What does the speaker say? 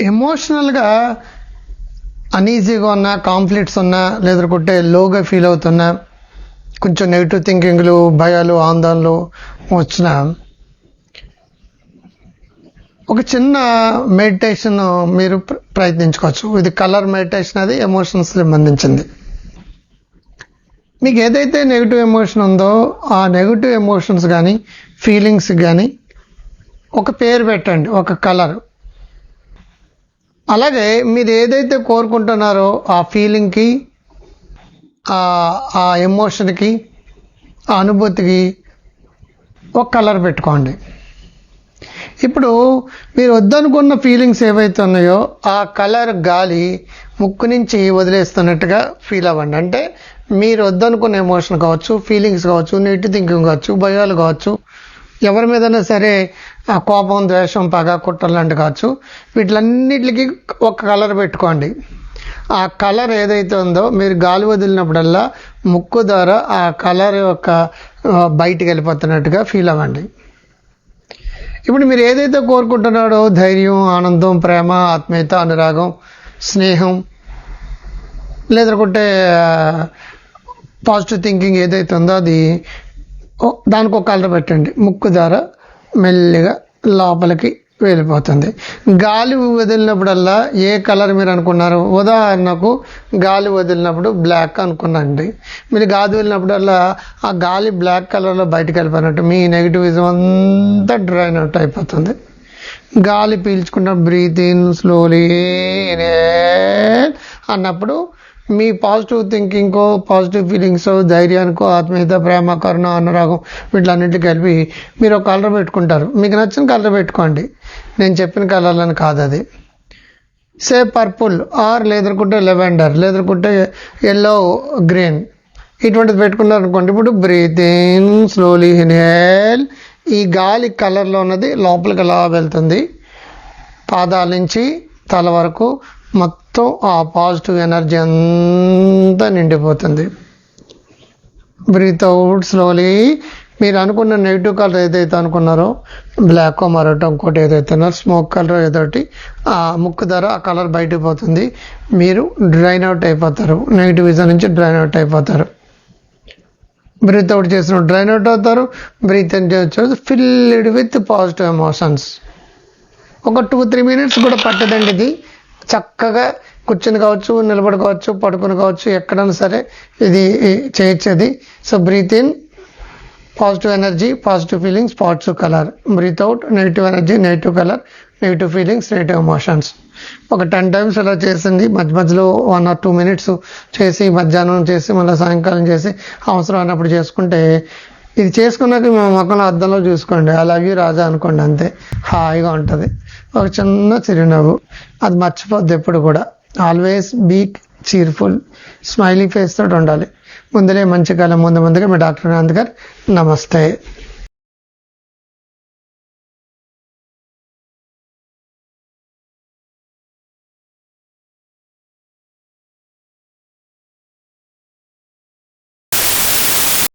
ఎమోషనల్గా అనీజీగా ఉన్నా కాన్ఫ్లిక్ట్స్ ఉన్నా లేదంటే లోగా ఫీల్ అవుతున్నా కొంచెం నెగిటివ్ థింకింగ్లు భయాలు ఆందోళనలు వచ్చిన ఒక చిన్న మెడిటేషన్ మీరు ప్ర- ప్రయత్నించుకోవచ్చు. ఇది కలర్ మెడిటేషన్ అది ఎమోషన్స్ సంబంధించింది. మీకు ఏదైతే నెగిటివ్ ఎమోషన్ ఉందో ఆ నెగిటివ్ ఎమోషన్స్ కానీ ఫీలింగ్స్ కానీ ఒక పేరు పెట్టండి ఒక కలర్ అలాగే మీరు ఏదైతే కోరుకుంటున్నారో ఆ ఫీలింగ్కి ఆ ఎమోషన్కి ఆ అనుభూతికి ఒక కలర్ పెట్టుకోండి. ఇప్పుడు మీరు వద్దనుకున్న ఫీలింగ్స్ ఏవైతే ఉన్నాయో ఆ కలర్ గాలి ముక్కు నుంచి వదిలేస్తున్నట్టుగా ఫీల్ అవ్వండి. అంటే మీరు వద్దనుకున్న ఎమోషన్ కావచ్చు ఫీలింగ్స్ కావచ్చు నెగిటివ్ థింకింగ్ కావచ్చు భయాలు కావచ్చు ఎవరి మీదైనా సరే ఆ కోపం ద్వేషం పగ కుట్రలు లాంటి కావచ్చు. వీటిలన్నిటికి ఒక కలర్ పెట్టుకోండి. ఆ కలర్ ఏదైతే ఉందో మీరు గాలి వదిలినప్పుడల్లా ముక్కు ద్వారా ఆ కలర్ యొక్క బయటికి వెళ్ళిపోతున్నట్టుగా ఫీల్ అవ్వండి. ఇప్పుడు మీరు ఏదైతే కోరుకుంటున్నాడో ధైర్యం ఆనందం ప్రేమ ఆత్మీయత అనురాగం స్నేహం లేదనుకుంటే పాజిటివ్ థింకింగ్ ఏదైతే ఉందో అది దానికి ఒక కలర్ పెట్టండి. ముక్కు ద్వారా మెల్లిగా లోపలికి వెళ్ళిపోతుంది. గాలి వదిలినప్పుడల్లా ఏ కలర్ మీరు అనుకున్నారు ఉదాహరణకు గాలి వదిలినప్పుడు బ్లాక్ అనుకున్నాండి. మీరు గాలి వదిలినప్పుడల్లా ఆ గాలి బ్లాక్ కలర్లో బయటకు వెళ్ళిపోయినట్టు మీ నెగిటివిజం అంతా డ్రైన్ అవుట్ అయిపోతుంది. గాలి పీల్చుకున్న బ్రీత్ ఇన్ స్లోలీ అన్నప్పుడు మీ పాజిటివ్ థింకింగ్కో పాజిటివ్ ఫీలింగ్స్ ధైర్యానికో ఆత్మీయత ప్రేమ కరుణ అనురాగం వీటిలన్నింటికి కలిపి మీరు ఒక కలర్ పెట్టుకుంటారు. మీకు నచ్చిన కలర్ పెట్టుకోండి. నేను చెప్పిన కలర్లను కాదు అది. సే పర్పుల్ ఆర్ లేదనుకుంటే లెవెండర్ లేదనుకుంటే ఎల్లో గ్రీన్. ఇటువంటిది పెట్టుకున్నారు అనుకోండి ఇప్పుడు బ్రీత్ ఇన్ స్లోలీ ఇన్హేల్. ఈ గాలి కలర్లో ఉన్నది లోపలికి అలా వెళ్తుంది. పాదాల నుంచి తల వరకు మొత్తం ఆ పాజిటివ్ ఎనర్జీ అంతా నిండిపోతుంది. బ్రీత్ అవుట్ స్లోలీ మీరు అనుకున్న నెగిటివ్ కలర్ ఏదైతే అనుకున్నారో బ్లాక్ మరొకటి ఇంకోటి ఏదైతే ఉన్నారో స్మోక్ కలర్ ఏదోటి ఆ ముక్కు ధర ఆ కలర్ బయటకు పోతుంది. మీరు డ్రైన్ అవుట్ అయిపోతారు. నెగిటివ్ విజన్ నుంచి డ్రైన్ అవుట్ అయిపోతారు. బ్రీత్ అవుట్ చేసిన డ్రైన్ అవుట్ అవుతారు. బ్రీత్ ఇన్ చేయొచ్చు ఫిల్డ్ విత్ పాజిటివ్ ఎమోషన్స్. ఒక టూ త్రీ మినిట్స్ కూడా పట్టదండి ఇది. చక్కగా కూర్చుని కావచ్చు నిలబడి కావచ్చు పడుకుని కావచ్చు ఎక్కడైనా సరే ఇది చేయొచ్చది so breathe in positive energy positive feelings positive colour breathe out negative energy negative colour negative feelings negative emotions ఒక టెన్ టైమ్స్ అలా చేసింది. మధ్య మధ్యలో వన్ ఆర్ టూ మినిట్స్ చేసి మధ్యాహ్నం చేసి మళ్ళీ సాయంకాలం చేసి అవసరం అన్నప్పుడు చేసుకుంటే ఇది చేసుకున్నాక మా మొక్కలో అద్దంలో చూసుకోండి. అలాగే రాజా అనుకోండి అంతే. హాయిగా ఉంటుంది. ఒక చిన్న చిరునవ్వు. అది మర్చిపోద్ది ఎప్పుడు కూడా. Always be cheerful smiling face తోటి ఉండాలి. ముందులే మంచి కాలం ముందు ముందుగా మీ డాక్టర్ గాంధీ గారు నమస్తే.